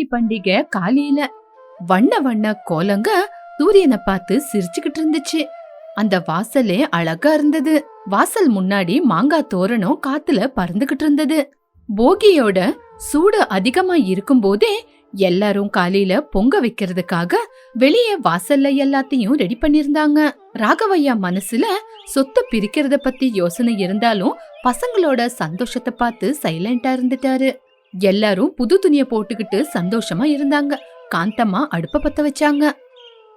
யுகாதி பண்டிகை காலையில வண்ண வண்ண கோலங்க சூரியனை பார்த்து சிரிச்சுக்கிட்டு இருந்துச்சு. அந்த வாசலே அழகா இருந்தது. வாசல் முன்னாடி மாங்காய் தோரணம் காத்துல பறந்துகிட்டு இருந்தது. போகியோட சூடு அதிகமா இருக்கும் போதே எல்லாரும் காலையில பொங்க வைக்கிறதுக்காக வெளியே வாசல்ல எல்லாத்தையும் ரெடி பண்ணிருந்தாங்க ராகவையா மனசுல சொத்தை பிரிக்கிறத பத்தி யோசனை இருந்தாலும் பசங்களோட சந்தோஷத்தை பார்த்து சைலண்டா இருந்துட்டாரு. எல்லாரும் புது துணிய போட்டுக்கிட்டு சந்தோஷமா இருந்தாங்க. காந்தம்மா அடுப்ப பத்த வச்சாங்க.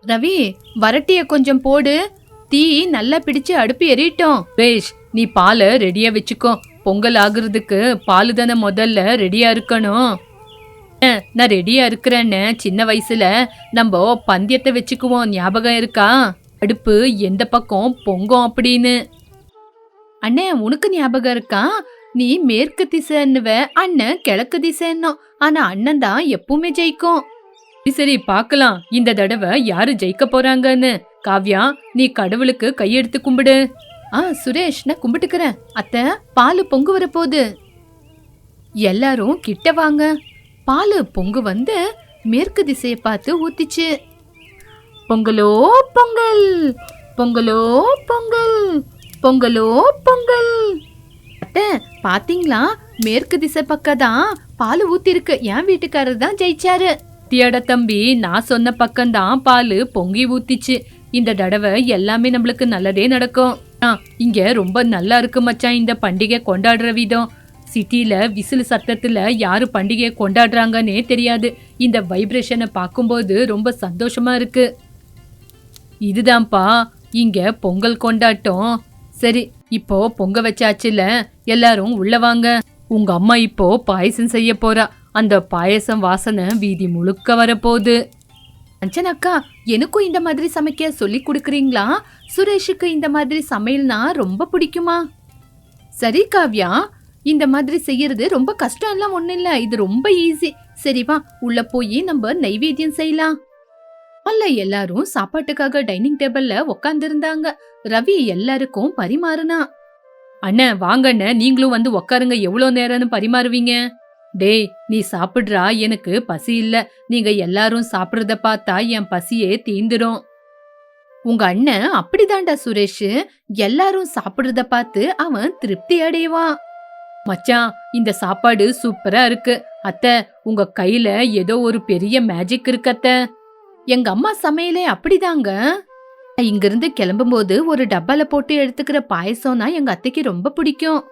ரவி வரட்டிய கொஞ்சம் போடு. தீ நல்லா பிடிச்சு அடுப்பு எறிட்டோம் பேஷ் நீ பாலை ரெடியா வச்சுக்கோ. பொங்கல் ஆகுறதுக்கு பால் தானே முதல்ல ரெடியா இருக்கணும். நான் ரெடியா இருக்கிறேன்னு சின்ன வயசுல நம்ம பந்தயத்தை வச்சுக்குவோம். ஞாபகம் இருக்கா? அடுப்பு எந்த பக்கம் பொங்கும் அப்படின்னு. அண்ணே உனக்கு ஞாபகம் இருக்கா? நீ மேற்கு திசைன்னுவ அண்ணன் கிழக்கு திசைன்னும் ஆனா அண்ணன் தான் எப்பவுமே ஜெயிக்கும். சரி, சரி பார்க்கலாம். இந்த தடவை யாரு ஜெயிக்க போறாங்கன்னு. காவ்யா நீ கடவுளுக்கு கையெடுத்து கும்பிடு. ஆ சுரேஷ் நான் கும்பிட்டுக்கிறேன். அத்தை பாலு பொங்கு வரப்போகுது எல்லாரும் கிட்ட வாங்க. பாலு பொங்கு வந்து மேற்கு திசையை பார்த்து ஊத்திச்சு. பொங்கலோ பொங்கல். பொங்கலோ பொங்கல். பொங்கலோ பொங்கல். அத்தை பாத்தீங்களா? மேற்கு திசை பக்கம் தான் பால் ஊத்திருக்கு. என் வீட்டுக்காரர் தான் ஜெயிச்சாரு. தியட தம்பி நான் சொன்ன பக்கம் தான் பால் பொங்கி ஊத்திச்சு. இந்த தடவை எல்லாமே நம்மளுக்கு நல்லதே நடக்கும். ஆ, இங்க ரொம்ப நல்லா இருக்கு மச்சான் இந்த பண்டிகை கொண்டாடுற விதம். சிட்டியில விசில் சத்தத்துல யாரு பண்டிகையை கொண்டாடுறாங்கன்னே தெரியாது. இந்த வைப்ரேஷனை பார்க்கும்போது ரொம்ப சந்தோஷமா இருக்கு. இதுதான்ப்பா இங்க பொங்கல் கொண்டாட்டம். சரி இப்போ பொங்க வச்சாச்சுல எல்லாரும் உள்ள வாங்க. உங்க அம்மா இப்போ பாயசம் செய்ய போறா. அந்த பாயசம் வாசனை வீதி முழுக்க வரப்போகுது. அஞ்சன் அக்கா எனக்கும் இந்த மாதிரி சமைக்க சொல்லி கொடுக்குறீங்களா? சுரேஷுக்கு இந்த மாதிரி சமையல்னா ரொம்ப பிடிக்குமா? சரி காவ்யா இந்த மாதிரி செய்யறது ரொம்ப கஷ்டம் எல்லாம் ஒன்றும் இல்லை. இது ரொம்ப ஈஸி சரிவா உள்ள போய் நம்ம நைவேத்தியம் செய்யலாம். அல்ல எல்லாரும் சாப்பாட்டுக்காக டைனிங் டேபிள்ல உக்காந்துருந்தாங்க. ரவி எல்லாருக்கும் பரிமாறுனா அண்ணன் வாங்க அண்ணன் நீங்களும் வந்து உக்காருங்க எவ்வளவு நேரம்னு பரிமாறுவீங்க? டேய் நீ சாப்பிடுறா எனக்கு பசி இல்ல. நீங்க எல்லாரும் சாப்பிடுறத பார்த்தா என் பசியே தீந்துரும். உங்க அண்ணன் அப்படிதான்டா சுரேஷ். எல்லாரும் சாப்பிடுறத பார்த்து அவன் திருப்தி அடைவான். மச்சான் இந்த சாப்பாடு சூப்பரா இருக்கு. அத்தை உங்க கையில ஏதோ ஒரு பெரிய மேஜிக் இருக்கு அத்தை. எங்க அம்மா சமையலே அப்படிதாங்க. இங்கிருந்து கிளம்பும்போது ஒரு டப்பால போட்டு எடுத்துக்கிற பாயசம்னா எங்க அத்தைக்கு ரொம்ப பிடிக்கும்.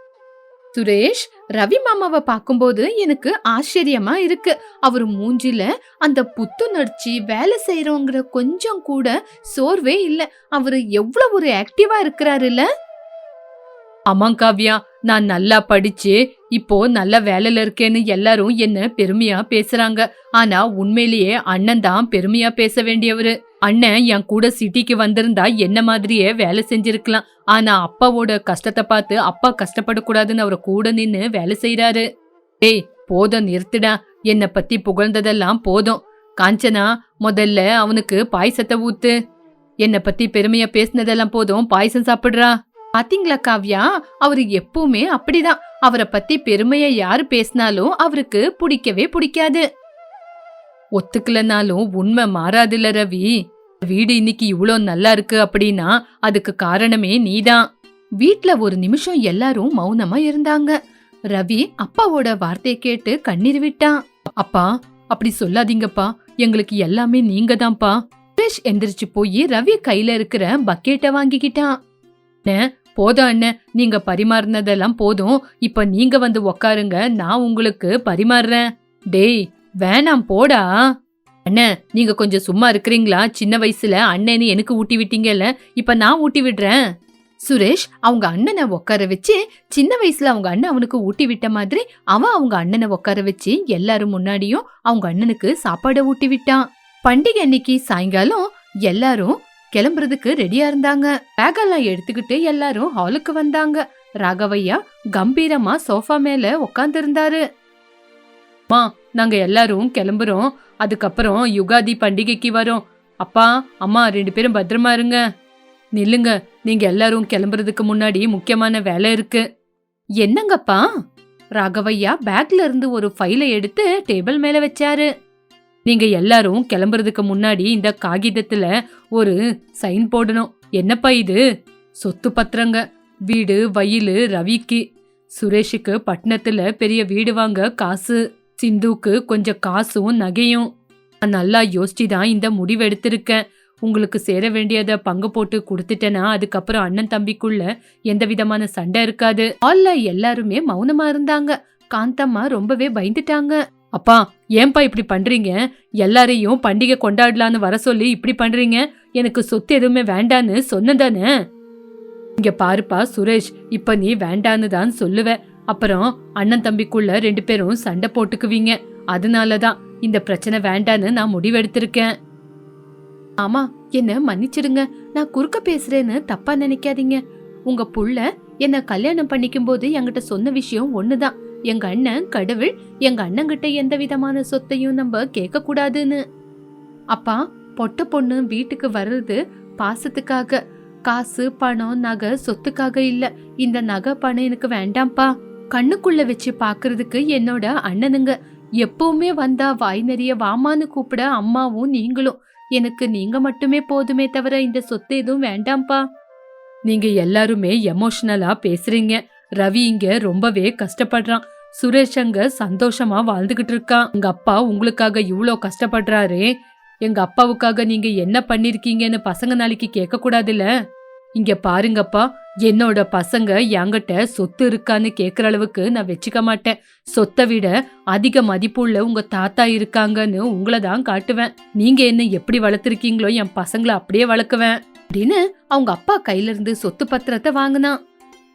சுரேஷ் ரவி மாமாவை பார்க்கும்போது எனக்கு ஆச்சரியமா இருக்கு. அவர் மூஞ்சில அந்த புத்துணர்ச்சி வேலை செய்யறோங்கிற கொஞ்சம் கூட சோர்வே இல்லை. அவரு எவ்வளவு ஒரு ஆக்டிவா இருக்கிறாருல்ல? ஆமாம் காவ்யா நான் நல்லா படிச்சு இப்போ நல்ல வேலையில இருக்கேன்னு எல்லாரும் என்ன பெருமையா பேசுறாங்க. ஆனா உண்மையிலேயே அண்ணன் தான் பெருமையா பேச வேண்டியவரு. அண்ணன் என் கூட சிட்டிக்கு வந்திருந்தா என்ன மாதிரியே வேலை செஞ்சிருக்கலாம். ஆனா அப்பாவோட கஷ்டத்தை பார்த்து அப்பா கஷ்டப்படக்கூடாதுன்னு அவரை கூட நின்னு வேலை செய்யறாரு டேய் போதும் நிறுத்துடா. என்னை பத்தி புகழ்ந்ததெல்லாம் போதும். காஞ்சனா முதல்ல அவனுக்கு பாயசத்தை ஊத்து. என்னை பத்தி பெருமையா பேசினதெல்லாம் போதும். பாயசம் சாப்பிடுறா. பாத்தீங்களா காவ்யா? அவரு எப்பவுமே அப்படிதான். அவரை பத்தி பெருமைய யாரு பேசினாலும் அவருக்கு பிடிக்கவே பிடிக்காது. ஒத்துக்கலனாலும் உண்மை மாறாதுல ரவி. வீடு இன்னைக்கு இவ்வளோ நல்லா இருக்கு அப்படின்னா அதுக்கு காரணமே நீதான். வீட்ல ஒரு நிமிஷம் எல்லாரும் மௌனமா இருந்தாங்க. ரவி அப்பாவோட வார்த்தையை கேட்டு கண்ணீர் விட்டான். அப்பா அப்படி சொல்லாதீங்கப்பா. எங்களுக்கு எல்லாமே நீங்க தான்ப்பா சுரேஷ் எந்திரிச்சு போய் ரவி கையில இருக்கிற பக்கெட்டை வாங்கிக்கிட்டான். போதும் அண்ணன் நீங்க பரிமாறினதெல்லாம் போதும். இப்ப நீங்க வந்து உக்காருங்க நான் உங்களுக்கு பரிமாறுறேன். டேய் வேணாம் போடா. அண்ணன் நீங்க கொஞ்சம் சும்மா இருக்கிறீங்களா? சின்ன வயசுல அண்ணன்னு எனக்கு ஊட்டி விட்டீங்கல்ல இப்ப நான் ஊட்டி விடுறேன். சுரேஷ் அவங்க அண்ணனை உட்கார வச்சு சின்ன வயசுல அவங்க அண்ணன் அவனுக்கு ஊட்டி விட்ட மாதிரி அவன் அவங்க அண்ணனை உட்கார வச்சு எல்லாரும் முன்னாடியும் அவங்க அண்ணனுக்கு சாப்பாடை ஊட்டி விட்டான். பண்டிகை அன்னைக்கு சாயங்காலம் எல்லாரும் கிளம்புறதுக்கு ரெடியா இருந்தாங்க. பேகெல்லாம் எடுத்துக்கிட்டு எல்லாரும் ஹாலுக்கு வந்தாங்க. ராகவையா கம்பீரமா சோஃபா மேல உட்கார்ந்து இருந்தாரு அம்மா நாங்க எல்லாரும் கிளம்புறோம். அதுக்கப்புறம் யுகாதி பண்டிகைக்கு வரோம். அப்பா அம்மா ரெண்டு பேரும் பத்திரமா இருங்க. நில்லுங்க. நீங்க எல்லாரும் கிளம்புறதுக்கு முன்னாடி முக்கியமான வேலை இருக்கு. என்னங்கப்பா? ராகவையா பேக்ல இருந்து ஒரு ஃபைலை எடுத்து டேபிள் மேல வச்சாரு. நீங்க எல்லாரும் கிளம்புறதுக்கு முன்னாடி இந்த காகிதத்துல ஒரு சைன் போடணும். என்னப்பா இது? சொத்து பத்திரங்க. வீடு வயலு ரவிக்கு. சுரேஷுக்கு பட்டணத்துல பெரிய வீடு வாங்க காசு. சிந்துக்கு கொஞ்சம் காசும் நகையும். நான் நல்லா யோசிச்சு தான் இந்த முடிவு எடுத்திருக்கேன். உங்களுக்கு சேர வேண்டியதை பங்கு போட்டு கொடுத்துட்டேன்னா அதுக்கப்புறம் அண்ணன் தம்பிக்குள்ள எந்த விதமான சண்டை இருக்காது. ஆல்ல எல்லாருமே மௌனமா இருந்தாங்க. காந்தம்மா ரொம்பவே பயந்துட்டாங்க. அப்பா ஏன்பா இப்படி பண்றீங்க? எல்லாரையும் பண்டிகை கொண்டாடலான்னு வர சொல்லி இப்படி பண்றீங்க? எனக்கு சொத்து எதுவுமே வேண்டான்னு சொன்னதானே? இங்க பாருப்பா சுரேஷ் இப்ப நீ வேண்டான்னு தான் சொல்லுவ. அப்புறம் அண்ணன் தம்பிக்குள்ள ரெண்டு பேரும் சண்டை போட்டுக்குவீங்க. அதனாலதான் இந்த பிரச்சனை வேண்டான்னு நான் முடிவெடுத்திருக்கேன். ஆமா என்ன மன்னிச்சிடுங்க. நான் குறுக்க பேசுறேன்னு தப்பா நினைக்காதீங்க. உங்க புள்ள என்ன கல்யாணம் பண்ணிக்கும் போது என்கிட்ட சொன்ன விஷயம் ஒண்ணுதான். எங்க அண்ணன் கடவுள் எங்க அண்ணங்கிட்ட எந்த விதமான சொத்தையும் நம்ம கேட்க கூடாதுன்னு அப்பா பொட்ட பொண்ணு வீட்டுக்கு வர்றது பாசத்துக்காக. காசு பணம் நகை சொத்துக்காக இல்ல. இந்த நகை பணம் எனக்கு வேண்டாம்ப்பா. கண்ணுக்குள்ள வச்சு பாக்குறதுக்கு என்னோட அண்ணனுங்க. எப்பவுமே வந்தா வாய் நிறைய வாமான்னு கூப்பிட அம்மாவும் நீங்களும். எனக்கு நீங்க மட்டுமே போதுமே தவிர இந்த சொத்து எதுவும் வேண்டாம்ப்பா. நீங்க எல்லாருமே எமோஷனலா பேசுறீங்க. ரவி இங்க ரொம்பவே கஷ்டப்படுறான். சுரேஷ் அங்க சந்தோஷமா வாழ்ந்துகிட்டு இருக்கான். உங்க அப்பா உங்களுக்காக இவ்வளோ கஷ்டப்படுறாரு. எங்க அப்பாவுக்காக நீங்க என்ன பண்ணிருக்கீங்கன்னு பசங்க நாளைக்கு கேட்க கூடாதுல்ல இங்க பாருங்கப்பா என்னோட பசங்க என்கிட்ட சொத்து இருக்கான்னு கேக்குற அளவுக்கு நான் வச்சுக்க மாட்டேன். சொத்தை விட அதிக மதிப்புள்ள உங்க தாத்தா இருக்காங்கன்னு உங்களை தான் காட்டுவேன். நீங்க என்ன எப்படி வளர்த்துருக்கீங்களோ என் பசங்களை அப்படியே வளர்க்குவேன். அப்படின்னு அவங்க அப்பா கையில இருந்து சொத்து பத்திரத்தை வாங்கினான்.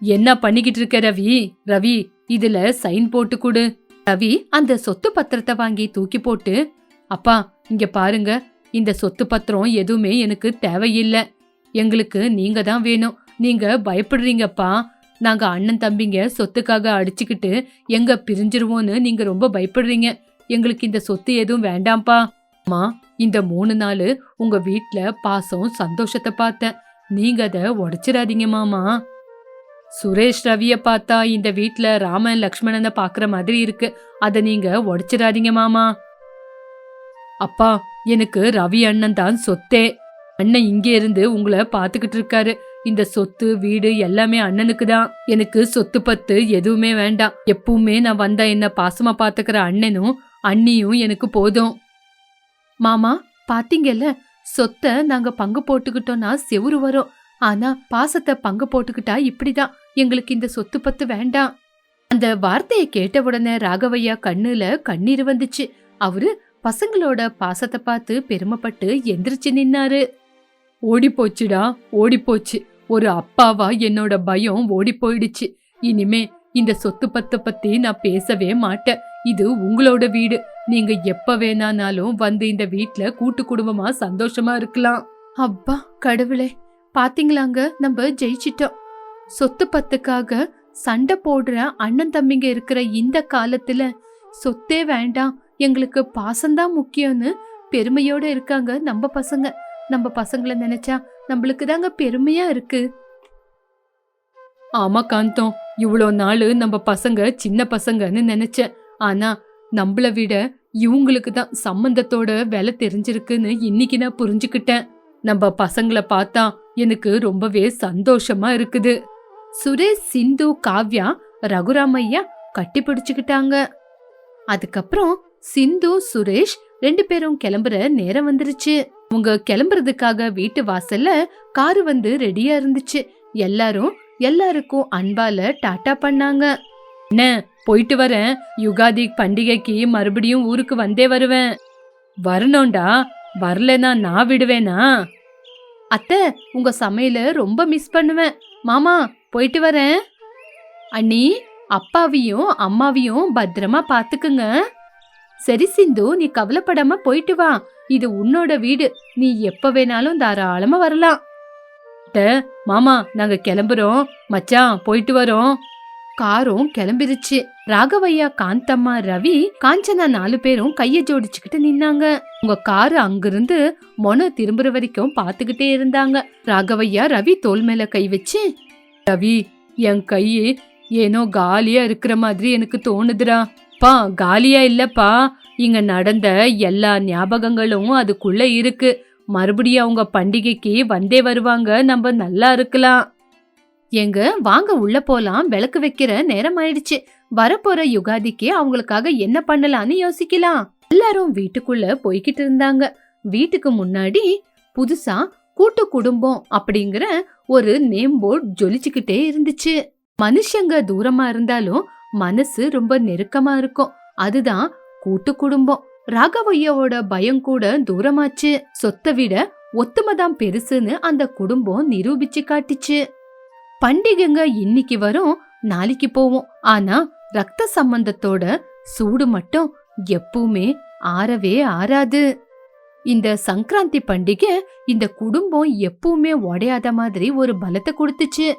என்ன பண்ணிக்கிட்டு இருக்க ரவி? ரவி இதுல சைன் போட்டு கொடு. ரவி அந்த சொத்து பத்திரத்தை வாங்கி தூக்கி போட்டு அப்பா இங்க பாருங்க. இந்த சொத்து பத்திரம் எதுவுமே எனக்கு தேவையில்லை. எங்களுக்கு நீங்க தான் வேணும். நீங்க பயப்படுறீங்கப்பா. நாங்க அண்ணன் தம்பிங்க சொத்துக்காக அடிச்சுக்கிட்டு எங்க பிரிஞ்சிருவோன்னு நீங்க ரொம்ப பயப்படுறீங்க. எங்களுக்கு இந்த சொத்து எதுவும் வேண்டாம்ப்பா. அம்மா இந்த மூணு நாள் உங்க வீட்டில் பாசம் சந்தோஷத்தை பார்த்தேன். நீங்க அதை உடைச்சிடாதீங்க மாமா. சுரேஷ் ரவிய பார்த்தா இந்த வீட்டில் ராமன் லக்ஷ்மணனை பாக்குற மாதிரி இருக்கு. அதை நீங்க உடைச்சிடாதீங்க மாமா. அப்பா எனக்கு ரவி அண்ணன் தான் சொத்தே. அண்ணன் இங்கே இருந்து உங்களை பாத்துக்கிட்டு இருக்காரு. இந்த சொத்து வீடு எல்லாமே அண்ணனுக்கு தான். எனக்கு சொத்து பத்து எதுவுமே வேண்டாம். எப்பவுமே நான் வந்தா என்ன பாசமா பாத்துக்கிற அண்ணனும் அண்ணியும் எனக்கு போதும். மாமா பாத்தீங்கல்ல? சொத்தை நாங்க பங்கு போட்டுக்கிட்டோம்னா செவுரு வரும். ஆனா பாசத்தை பங்கு போட்டுக்கிட்டா இப்படிதான். எங்களுக்கு இந்த சொத்து பத்து வேண்டாம். அந்த வார்த்தையை கேட்ட உடனே ராகவையா கண்ணுல கண்ணீர் வந்துச்சு. அவரு பசங்களோட பாசத்தை பார்த்து பெருமைப்பட்டு எந்திரிச்சு நின்னாரு. ஓடி போச்சுடா ஓடி போச்சு. ஒரு அப்பாவா என்னோட பயம் ஓடி போயிடுச்சு. இனிமே இந்த சொத்து பத்தை பத்தி நான் பேசவே மாட்டேன். இது உங்களோட வீடு. நீங்க எப்ப வேணானாலும் வந்து இந்த வீட்ல கூட்டு குடும்பமா சந்தோஷமா இருக்கலாம். அப்பா கடவுளே. பாத்தீங்களாங்க? நம்ம ஜெயிச்சிட்டோம். சொத்து பத்துக்காக சண்டை போடுற அண்ணன் தம்பிங்க இருக்கிற இந்த காலத்துல சொத்தே வேண்டாம். எங்களுக்கு பாசம்தான் முக்கியம்னு பெருமையோட இருக்காங்க நம்ம பசங்க. நம்ம பசங்களை நினைச்சா நம்மளுக்கு தாங்க பெருமையா இருக்கு. ஆமா காந்தம். இவ்வளோ நாள் நம்ம பசங்க சின்ன பசங்கன்னு நினைச்சேன் ஆனா நம்மளை விட இவங்களுக்கு தான் சம்பந்தத்தோட விலை தெரிஞ்சிருக்குன்னு இன்னைக்கு நான் புரிஞ்சுக்கிட்டேன். நம்ம பசங்களை பார்த்தா எனக்கு ரொம்பவே சந்தோஷமா இருக்குது. சுரேஷ் சிந்து காவ்யா ரகுராமையா கட்டி பிடிச்சுக்கிட்டாங்க. அதுக்கப்புறம் சிந்து சுரேஷ் ரெண்டு பேரும் கிளம்புற நேரம் வந்துருச்சு. அவங்க கிளம்புறதுக்காக வீட்டு வாசல்ல காரு வந்து ரெடியா இருந்துச்சு. எல்லாரும் எல்லாருக்கும் அன்பால டாட்டா பண்ணாங்க. என்ன போயிட்டு வரேன். யுகாதி பண்டிகைக்கு மறுபடியும் ஊருக்கு வந்தே வருவேன். வரணும்டா. வரலனா நான் விடுவேனா? அத்தை உங்க சமையல ரொம்ப மிஸ் பண்ணுவேன். மாமா போயிட்டு வரேன். அண்ணி அப்பாவையும் அம்மாவையும் பத்திரமா பாத்துக்குங்க. சரி சிந்து நீ கவலைப்படாம போயிட்டு வா. இது உன்னோட வீடு. நீ எப்ப வேணாலும் தாராளமா வரலாம். அத்தை, மாமா நாங்க கிளம்புறோம். மச்சான் போயிட்டு வரோம். காரும் கிளம்பிருச்சு. ராகவையா காந்தம்மா ரவி காஞ்சனா நாலு பேரும் கைய ஜோடிச்சுக்கிட்டு நின்னாங்க. உங்க காரு அங்கிருந்து மொன திரும்புற வரைக்கும் பாத்துக்கிட்டே இருந்தாங்க. ராகவையா ரவி தோல் மேல கை வச்சு ரவி என் கையே ஏனோ காலியா இருக்கிற மாதிரி எனக்கு தோணுதுடா. பா காலியா இல்லப்பா. இங்க நடந்த எல்லா ஞாபகங்களும் அதுக்குள்ள இருக்கு. மறுபடியும் அவங்க பண்டிகைக்கு வந்தே வருவாங்க. நம்ம நல்லா இருக்கலாம். எங்க வாங்க உள்ள போலாம். விளக்கு வைக்கிற நேரம் ஆயிடுச்சு. வரப்போற யுகாதிக்கு அவங்களுக்காக என்ன பண்ணலாம்னு யோசிக்கலாம். எல்லாரும் வீட்டுக்குள்ள போய்கிட்டு இருந்தாங்க. வீட்டுக்கு முன்னாடி புதுசா கூட்டு குடும்பம் அப்படிங்கிற ஒரு நேம் போர்டு ஜொலிச்சுக்கிட்டே இருந்துச்சு. மனுஷங்க தூரமா இருந்தாலும் மனசு ரொம்ப நெருக்கமா இருக்கும். அதுதான் கூட்டு குடும்பம். ராகவையோட பயம் கூட தூரமாச்சு. சொத்தை விட ஒத்துமைதான் பெருசுன்னு அந்த குடும்பம் நிரூபிச்சு காட்டுச்சு. பண்டிகைங்க இன்னைக்கு வரும் நாளைக்கு போவோம். ஆனா ரத்த சம்பந்தத்தோட சூடு மட்டும் எப்பவுமே ஆறவே ஆறாது. இந்த சங்கராந்தி பண்டிகை இந்த குடும்பம் எப்பவுமே உடையாத மாதிரி ஒரு பலத்தை கொடுத்துச்சு.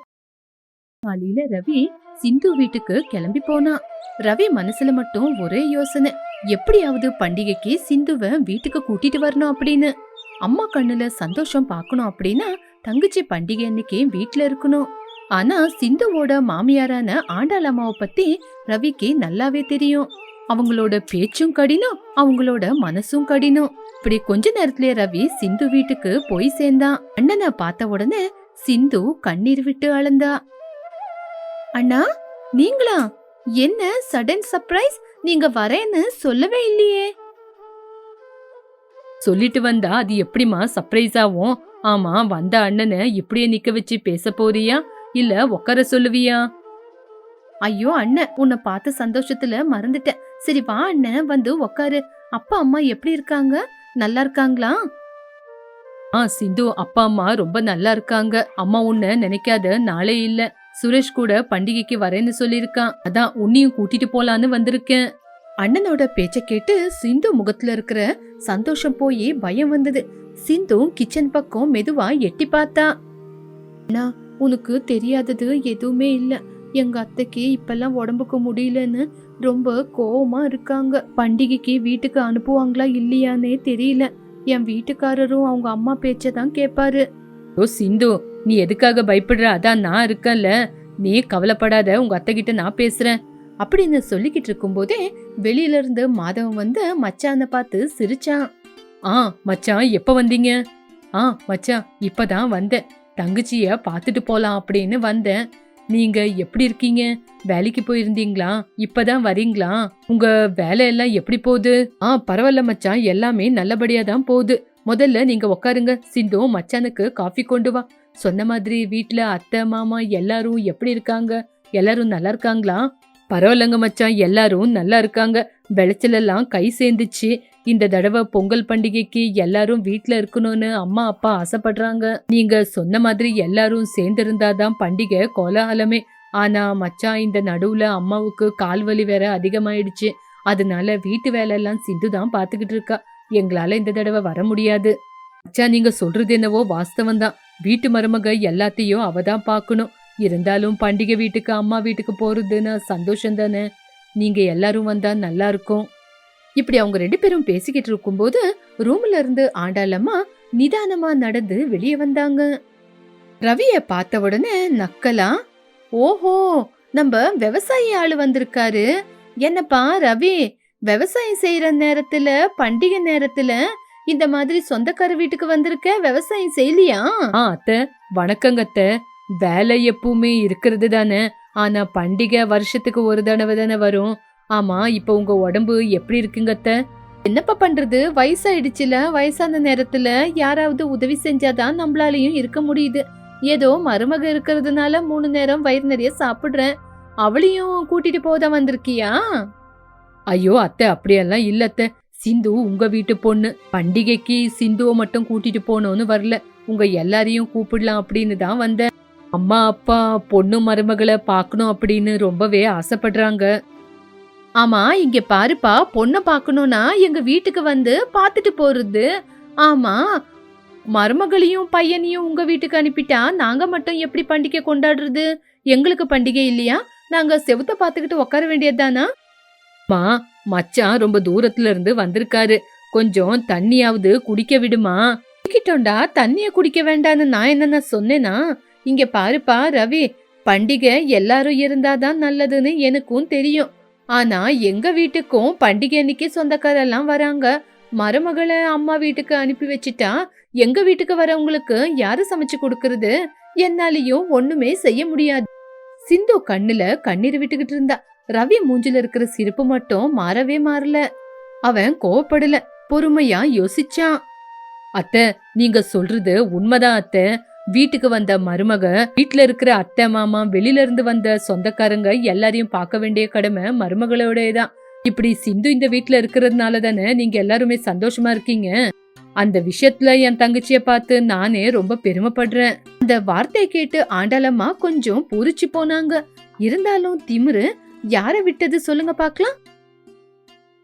காலையில ரவி சிந்து வீட்டுக்கு கிளம்பி போனான் ரவி மனசுல மட்டும் ஒரே யோசனை எப்படியாவது பண்டிகைக்கு சிந்துவ வீட்டுக்கு கூட்டிட்டு வரணும் அப்படின்னு. அம்மா கண்ணுல சந்தோஷம் பார்க்கணும் அப்படின்னா தங்கச்சி பண்டிகை அன்னைக்கு வீட்டுல இருக்கணும். ஆனா சிந்துவோட மாமியாரான ஆண்டாள் அம்மாவை பத்தி ரவிக்கு நல்லாவே தெரியும். அவங்களோட பேச்சும் கடினம் அவங்களோட மனசும் கடினம். இப்படி கொஞ்ச நேரத்திலே ரவி சிந்து வீட்டுக்கு போய் சேர்ந்தான். அண்ணனை பார்த்த உடனே சிந்து கண்ணீர் விட்டு அழுந்தா. அண்ணா நீங்களா? என்ன சடன் சர்ப்ரைஸ்? நீங்க வரேன்னு சொல்லவே இல்லையே. சொல்லிட்டு வந்தா அது எப்படிமா சர்ப்ரைஸ் ஆகும் ஆமா வந்த அண்ணனை இப்படியே நிக்க வச்சு பேச போறியா? இல்ல உட்கார சொல்லுவியா? ஐயோ அண்ணன் உன்னை பார்த்த சந்தோஷத்துல மறந்துட்டேன். சரி வா அண்ணன் வந்து உக்காரு. அப்பா அம்மா எப்படி இருக்காங்க? நல்லா இருக்காங்களா? ஆ சிந்து அப்பா அம்மா ரொம்ப நல்லா இருக்காங்க. அம்மா உன்னை நினைக்காத நாளே இல்ல. சுரேஷ் கூட பண்டிகைக்கு வரேன்னு சொல்லியிருக்கான். அதான் உன்னையும் கூட்டிட்டு போலான்னு வந்திருக்கேன். அண்ணனோட பேச்ச கேட்டு சிந்து முகத்துல இருக்கிற சந்தோஷம் போய் பயம் வந்தது. சிந்து கிச்சன் பக்கம் மெதுவா எட்டி பார்த்தா. அண்ணா உனக்கு தெரியாதது எதுவுமே இல்லை. எங்க அத்தைக்கு இப்பெல்லாம் உடம்புக்கு முடியலன்னு ரொம்ப கோவமா இருக்காங்க. பண்டிகைக்கு வீட்டுக்கு அனுப்புவாங்களா இல்லையானே தெரியல. என் வீட்டுக்காரரும் அவங்க அம்மா பேச்சை தான் கேட்பாரு ஓ சிந்து நீ எதுக்காக பயப்படுற? அதான் நான் இருக்கேன்ல. நீ கவலைப்படாத உங்க அத்தை கிட்ட நான் பேசுறேன். அப்படின்னு சொல்லிக்கிட்டு இருக்கும்போதே வெளியில இருந்து மாதவன் வந்து மச்சானை பார்த்து சிரிச்சான். ஆ மச்சான் எப்ப வந்தீங்க? ஆ மச்சான் இப்பதான் வந்தேன். தங்கச்சிய பார்த்துட்டு போலாம் அப்படின்னு வந்தேன். நீங்க எப்படி இருக்கீங்க? வேலைக்கு போயிருந்தீங்களா? இப்பதான் வரீங்களா? உங்க வேலை எல்லாம் எப்படி போகுது? ஆ பரவாயில்ல மச்சான். எல்லாமே நல்லபடியா தான் போகுது. முதல்ல நீங்க உட்காருங்க சிந்து மச்சானுக்கு காஃபி கொண்டு வா. சொன்ன மாதிரி வீட்ல அத்தை மாமா எல்லாரும் எப்படி இருக்காங்க? எல்லாரும் நல்லா இருக்காங்களா? பரவாயில்லங்க மச்சான். எல்லாரும் நல்லா இருக்காங்க. விளைச்சல் எல்லாம் கை சேர்ந்துச்சு. இந்த தடவை பொங்கல் பண்டிகைக்கு எல்லாரும் வீட்ல இருக்கணும்னு அம்மா அப்பா ஆசைப்படுறாங்க. நீங்க சொன்ன மாதிரி எல்லாரும் சேர்ந்திருந்தாதான் பண்டிகை கோலாகலமே. ஆனா மச்சான் இந்த நடுவுல அம்மாவுக்கு கால் வலி வேற அதிகமாயிடுச்சு. அதனால வீட்டு வேலையெல்லாம் சிந்து தான் பாத்துக்கிட்டு இருக்கா. எங்களால இந்த தடவை வர முடியாது. மச்சான் நீங்க சொல்றது என்னவோ வாஸ்தவம் தான். வீட்டு மருமக எல்லாத்தையும் அவ தான் பார்க்கணும் இருந்தாலும் பண்டிகை வீட்டுக்கு அம்மா வீட்டுக்கு போறதுன்னு சந்தோஷம் தானே. நீங்க எல்லாரும் வந்தா நல்லா இருக்கும். இப்படி அவங்க ரெண்டு பேரும் பேசிக்கிட்டு இருக்கும்போது ரூம்ல இருந்து ஆண்டாளம்மா நிதானமா நடந்து வெளியே வந்தாங்க. ரவிய பார்த்த உடனே நக்கலா ஓஹோ நம்ம விவசாயி ஆளு வந்திருக்காரு. என்னப்பா ரவி விவசாயம் செய்யற நேரத்துல பண்டிகை நேரத்துல இந்த மாதிரி சொந்தக்கார வீட்டுக்கு வந்திருக்க? விவசாயம் செய்யலையா? ஆ வணக்கங்க அத்த. வேலை எப்பவுமே இருக்கிறது தானே. ஆனா பண்டிகை வருஷத்துக்கு ஒரு தடவை தானே வரும். ஆமா இப்ப உங்க உடம்பு எப்படி இருக்குங்க அத்தை என்னப்பா பண்றது? வயசாயிடுச்சுல வயசான நேரத்துல யாராவது உதவி செஞ்சாதான் நம்மளாலையும் இருக்க முடியுது. ஏதோ மருமக இருக்கிறதுனால மூணு நேரம் வயிறு நிறைய சாப்பிடுறேன். அவளையும் கூட்டிட்டு போதான் வந்திருக்கியா? ஐயோ அத்தை அப்படியெல்லாம் இல்லத்த. சிந்து உங்க வீட்டு பொண்ணு. பண்டிகைக்கு சிந்துவை மட்டும் கூட்டிட்டு போனோன்னு வரல. உங்க எல்லாரையும் கூப்பிடலாம் அப்படின்னு தான் வந்தேன். அம்மா அப்பா பொண்ணு மருமகளை பார்க்கணும் அப்படின்னு ரொம்பவே ஆசைப்படுறாங்க. ஆமா இங்க பாருப்பா பொண்ணை பார்க்கணும்னா எங்க வீட்டுக்கு வந்து பார்த்துட்டு போறது. ஆமா மருமகளையும் பையனையும் உங்க வீட்டுக்கு அனுப்பிட்டா நாங்க மட்டும் எப்படி பண்டிகை கொண்டாடுறது? எங்களுக்கு பண்டிகை இல்லையா? நாங்க செவுத்த பார்த்துக்கிட்டு உட்கார வேண்டியதுதானா? மா மச்சான் ரொம்ப தூரத்துல இருந்து வந்திருக்காரு. கொஞ்சம் தண்ணியாவது குடிக்க விடுமா? குடிக்கிட்டோண்டா தண்ணிய குடிக்க வேண்டான்னு நான் என்னென்ன சொன்னேனா? இங்க பாருப்பா ரவி பண்டிகை எல்லாரும் இருந்தாதான் நல்லதுன்னு எனக்கும் தெரியும். ஆனா எங்க வீட்டுக்கும் பண்டிகை அன்னைக்கு சொந்தக்காரெல்லாம் வராங்க. மருமகளை அம்மா வீட்டுக்கு அனுப்பி வச்சிட்டா எங்க வீட்டுக்கு வரவங்களுக்கு யாரு சமைச்சு கொடுக்கறது? என்னாலையும் ஒண்ணுமே செய்ய முடியாது. சிந்து கண்ணுல கண்ணீர் விட்டுக்கிட்டு இருந்தா. ரவி மூஞ்சில இருக்கிற சிரிப்பு மட்டும் மாறவே மாறல. அவன் கோவப்படல. பொறுமையா யோசிச்சான். அத்தை நீங்க சொல்றது உண்மைதான் அத்தை. வீட்டுக்கு வந்த மருமக வீட்டுல இருக்கிற அத்தை மாமா வெளியில இருந்து வந்த சொந்தக்காரங்க எல்லாரையும் பார்க்க வேண்டிய கடமை மருமகளோடதான். இப்படி சிந்து இந்த வீட்ல இருக்கிறதுனால தானே நீங்க எல்லாருமே சந்தோஷமா இருக்கீங்க? அந்த விஷயத்துல என் தங்கச்சிய பார்த்து நானே ரொம்ப பெருமைப்படுறேன். அந்த வார்த்தையை கேட்டு ஆண்டாளம்மா கொஞ்சம் பூரிச்சு போனாங்க. இருந்தாலும் திமிரு யார விட்டது சொல்லுங்க பாக்கலாம்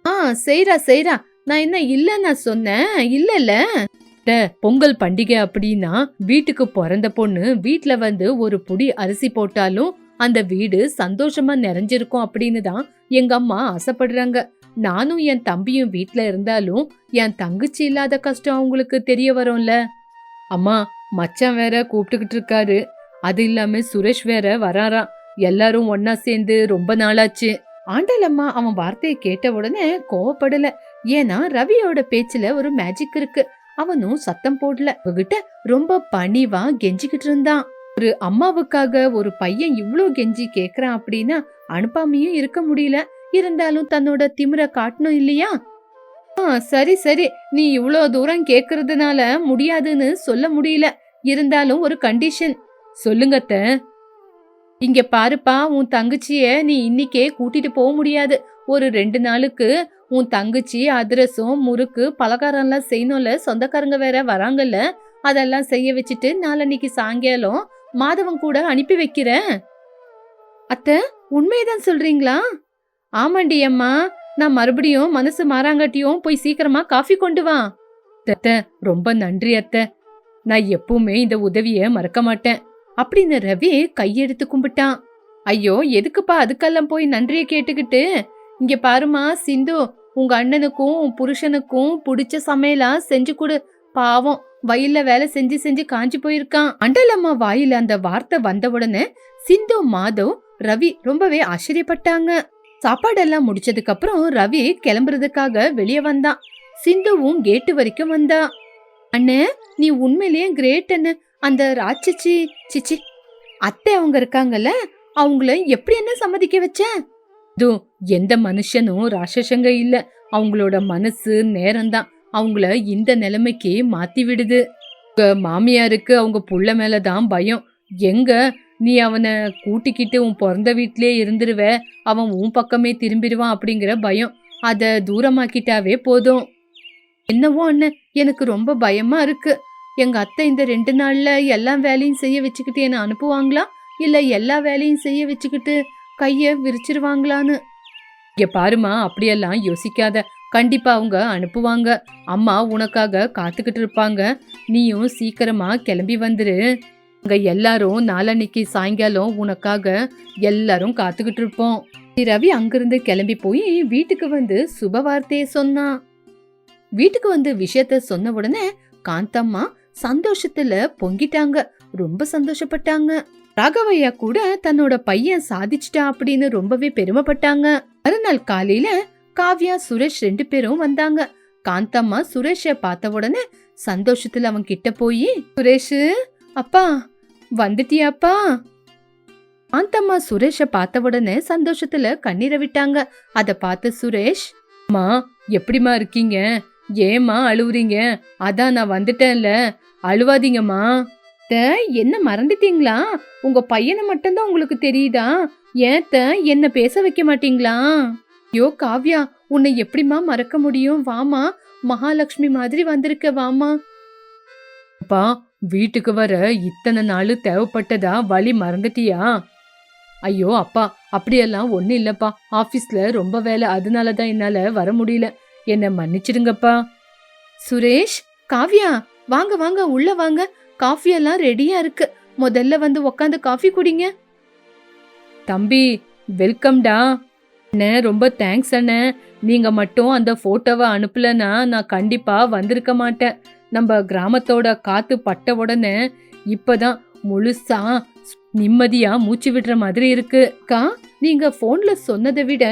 ஆ செய்றா செய்றா. நான் என்ன இல்ல நான் சொன்னேன். இல்லல்ல அத்தை, பொங்கல் பண்டிகை அப்படின்னா வீட்டுக்கு பிறந்த பொண்ணு வீட்ல வந்து ஒரு புடி அரிசி போட்டாலும் அந்த வீடு சந்தோஷமா நிறைஞ்சிருக்கும் அப்படின்னு தான் எங்க அம்மா ஆசைப்படுறாங்க. நானும் என் தம்பியும் வீட்ல இருந்தாலும் என் தங்கச்சி இல்லாத கஷ்டம் அவங்களுக்கு தெரிய வரும்ல. அம்மா மச்சான் வேற கூப்பிட்டுக்கிட்டு இருக்காரு. அது இல்லாம சுரேஷ் வேற வராராம் எல்லாரும் ஒன்னா சேர்ந்து ரொம்ப நாளாச்சு. ஆண்டாளம்மா அவன் வார்த்தையை கேட்ட உடனே கோவப்படல. ஏன்னா ரவியோட பேச்சுல ஒரு மேஜிக் இருக்கு. அவனும் சத்தம் போடல. அவகிட்ட ரொம்ப பணிவா கெஞ்சிக்கிட்டு இருந்தான். ஒரு அம்மாவுக்காக ஒரு பையன் இவ்வளோ கெஞ்சி கேக்குறான் அப்படின்னா அனுப்பாமையும் இருக்க முடியல. இருந்தாலும் தன்னோட திமிர காட்டணும் இல்லையா? ஆ சரி சரி. நீ இவ்வளோ தூரம் கேக்குறதுனால முடியாதுன்னு சொல்ல முடியல. இருந்தாலும் ஒரு கண்டிஷன். சொல்லுங்கத்த இங்க பாருப்பா உன் தங்கச்சிய நீ இன்னைக்கே கூட்டிட்டு போக முடியாது. ஒரு ரெண்டு நாளுக்கு உன் தங்கச்சி அதிரசம் முறுக்கு பலகாரம்லாம் செய்யணும்ல? சொந்தக்காரங்க வேற வராங்கல்ல? அதெல்லாம் செய்ய வச்சுட்டு நாளன்னைக்கு சாயங்காலம் மாதவன் கூட அனுப்பி வைக்கிறேன். அத்தை உண்மையதான் சொல்றீங்களா? ஆமாண்டி அம்மா நான் மறுபடியும் மனசு மாறாங்காட்டியும் போய் சீக்கிரமா காஃபி கொண்டு வா. அத்தை ரொம்ப நன்றி அத்தை. நான் எப்பவுமே இந்த உதவிய மறக்க மாட்டேன். அப்படின்னு ரவி கையெடுத்து கும்பிட்டான். ஐயோ எதுக்குப்பா அதுக்கெல்லாம் போய் நன்றியை கேட்டுக்கிட்டு? இங்க பாருமா சிந்து உங்க அண்ணனுக்கும் உன் புருஷனுக்கும் பிடிச்ச சமையலா செஞ்சு கொடு. பாவம் வயல்ல வேலை செஞ்சு செஞ்சு காஞ்சி போயிருக்கான். அண்டலம்மா வாயில அந்த வார்த்தை வந்த உடனே சிந்து மாதவ் ரவி ரொம்பவே ஆச்சரியப்பட்டாங்க. சாப்பாடெல்லாம் முடிச்சதுக்கு அப்புறம் ரவி கிளம்புறதுக்காக வெளியே வந்தான். சிந்துவும் கேட்டு வரைக்கும் வந்தா. அண்ணே நீ உண்மையிலேயே கிரேட் அண்ணு. அந்த ராட்சச்சி சிச்சி அத்தை அவங்க இருக்காங்கல்ல அவங்கள எப்படி என்ன சம்மதிக்க வச்ச? தூ எந்த மனுஷனும் ராட்சசங்க இல்ல. அவங்களோட மனசு நேரம்தான். அவங்கள இந்த நிலைமைக்கு மாத்தி விடுது. உங்க மாமியாருக்கு அவங்க புள்ள மேலதான் பயம். எங்க? நீ அவனை கூட்டிக்கிட்டு உன் பிறந்த வீட்லயே இருந்துருவ. அவன் உன் பக்கமே திரும்பிடுவான் அப்படிங்கிற பயம். அத தூரமாக்கிட்டாவே போதும். என்னவோ அண்ணன் எனக்கு ரொம்ப பயமா இருக்கு. எங்க அத்தை இந்த ரெண்டு நாள்ல எல்லா வேலையும் செய்ய வச்சுக்கிட்டு என்னை அனுப்புவாங்களா? இல்ல எல்லா வேலையும் செய்ய வச்சுக்கிட்டு கைய விரிச்சிருவாங்களான்னு. இங்க பாருமா அப்படியெல்லாம் யோசிக்காத. கண்டிப்பா அவங்க அனுப்புவாங்க. அம்மா உனக்காக காத்துக்கிட்டு இருப்பாங்க. நீயும் சீக்கிரமா கிளம்பி வந்துரு. அங்க எல்லாரும் நாளன்னைக்கு சாயங்காலம் உனக்காக எல்லாரும் காத்துக்கிட்டு இருப்போம். ரவி அங்கிருந்து கிளம்பி போய் வீட்டுக்கு வந்து சுப வார்த்தையை சொன்னான் வீட்டுக்கு வந்து விஷயத்த சொன்ன உடனே காந்தம்மா சந்தோஷத்துல பொங்கிட்டாங்க. ரொம்ப சந்தோஷப்பட்டாங்க. ராகவையா கூட தன்னோட பையன் சாதிச்சிட்டா அப்படின்னு ரொம்பவே பெருமைப்பட்டாங்க. மறுநாள் காலையில காவ்யா சுரேஷ் ரெண்டு பேரும் வந்தாங்க. காந்தம்மா சுரேஷ பார்த்த உடனே சந்தோஷத்துல அவன் கிட்ட போய் சுரேஷ் அப்பா வந்துட்டியாப்பா? காந்தம்மா சுரேஷ பார்த்த உடனே சந்தோஷத்துல கண்ணீரை விட்டாங்க. அத பார்த்து சுரேஷ் அம்மா எப்படிம்மா இருக்கீங்க? ஏம்மா அழுவுறீங்க? அதான் நான் வந்துட்டேன்ல. அழுவாதீங்கம்மா. த என்ன மறந்துட்டீங்களா? உங்க பையனை மட்டும்தான் உங்களுக்கு தெரியுதா? ஏத்த என்ன பேச வைக்க மாட்டீங்களா? ஐயோ காவ்யா உன்னை எப்படிம்மா மறக்க முடியும்? வாமா மகாலட்சுமி மாதிரி வந்திருக்க வாமா. அப்பா வீட்டுக்கு வர இத்தனை நாள் தேவைப்பட்டதா? வழி மறந்துட்டியா? ஐயோ அப்பா அப்படியெல்லாம் ஒன்றும் இல்லப்பா. ஆஃபீஸில் ரொம்ப வேலை. அதனால தான் என்னால் வர முடியல. என்னை மன்னிச்சிடுங்கப்பா. சுரேஷ் காவ்யா வாங்க வாங்க உள்ள வாங்க. காஃபி எல்லாம் ரெடியா இருக்கு. முதல்ல வந்து உக்காந்து காஃபி குடிங்க. தம்பி வெல்கம்டா அண்ணே ரொம்ப தேங்க்ஸ் அண்ணே. நீங்கள் மட்டும் அந்த ஃபோட்டோவை அனுப்பலனா நான் கண்டிப்பாக வந்திருக்க மாட்டேன். நம்ம கிராமத்தோட காற்று பட்ட உடனே இப்பதான் முழுசா நிம்மதியாக மூச்சு விடுற மாதிரி இருக்குக்கா நீங்கள் ஃபோனில் சொன்னதை விட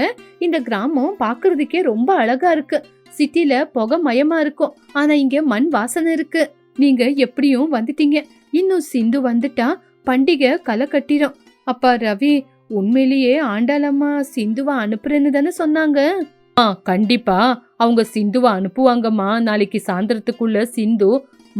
இந்த கிராமம் பார்க்குறதுக்கே ரொம்ப அழகாக இருக்கு. சிட்டியில் புகை மயமாக இருக்கும். ஆனால் இங்கே மண் வாசனை இருக்கு. நீங்கள் எப்படியும் வந்துட்டீங்க. இன்னும் சிந்து வந்துட்டா பண்டிகை களை கட்டிடும் அப்பா ரவி உண்மையிலேயே ஆண்டாளம்மா சிந்துவா அனுப்புறேன்னு தானே சொன்னாங்க? ஆ கண்டிப்பா. அவங்க சிந்துவா அனுப்புவாங்கம்மா. நாளைக்கு சாயந்தரத்துக்குள்ள சிந்து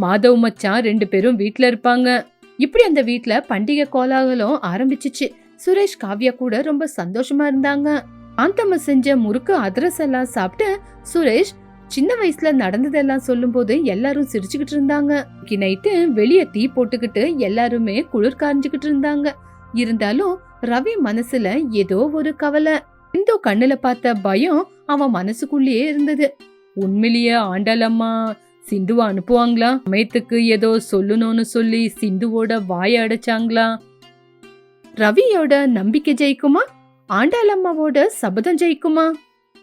மாதவ் மச்சான் ரெண்டு பேரும் வீட்ல இருப்பாங்க. இப்படி அந்த வீட்ல பண்டிகை கோலாகலம் ஆரம்பிச்சிச்சு. சுரேஷ் காவ்யா கூட ரொம்ப சந்தோஷமா இருந்தாங்க. ஆந்தம்மா செஞ்ச முறுக்கு அதிரசம் எல்லாம் சாப்பிட்டு சுரேஷ் சின்ன வயசுல நடந்ததெல்லாம் சொல்லும்போது எல்லாரும் சிரிச்சுக்கிட்டு இருந்தாங்க. இன்னைக்கு நைட்டு வெளியே தீ போட்டுக்கிட்டு எல்லாருமே குளிர் காஞ்சுக்கிட்டு இருந்தாங்க. இருந்தாலும் ரவி மனசுல ஏதோ ஒரு கவலை. இந்து கண்ணுல பார்த்த பயம் அவன் மனசுக்குள்ளேயே இருந்தது. உண்மையிலேயே ஆண்டாளம்மா சிந்துவை அனுப்புவாங்களா? சமயத்துக்கு ஏதோ சொல்லணும்னு சொல்லி சிந்துவோட வாய அடைச்சாங்களா? ரவியோட நம்பிக்கை ஜெயிக்குமா? ஆண்டாளம்மாவோட சபதம் ஜெயிக்குமா?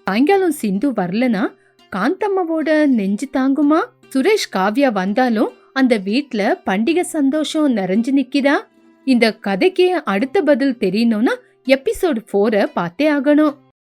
சாயங்காலம் சிந்து வரலனா காந்தம்மாவோட நெஞ்சு தாங்குமா? சுரேஷ் காவ்யா வந்தாலும் அந்த வீட்ல பண்டிகை சந்தோஷம் நிறைஞ்சு நிக்கிதா? இந்த கதைக்கு அடுத்த பதில் தெரியணும்னா எபிசோட் ஃபோரை பார்த்தே ஆகணும்.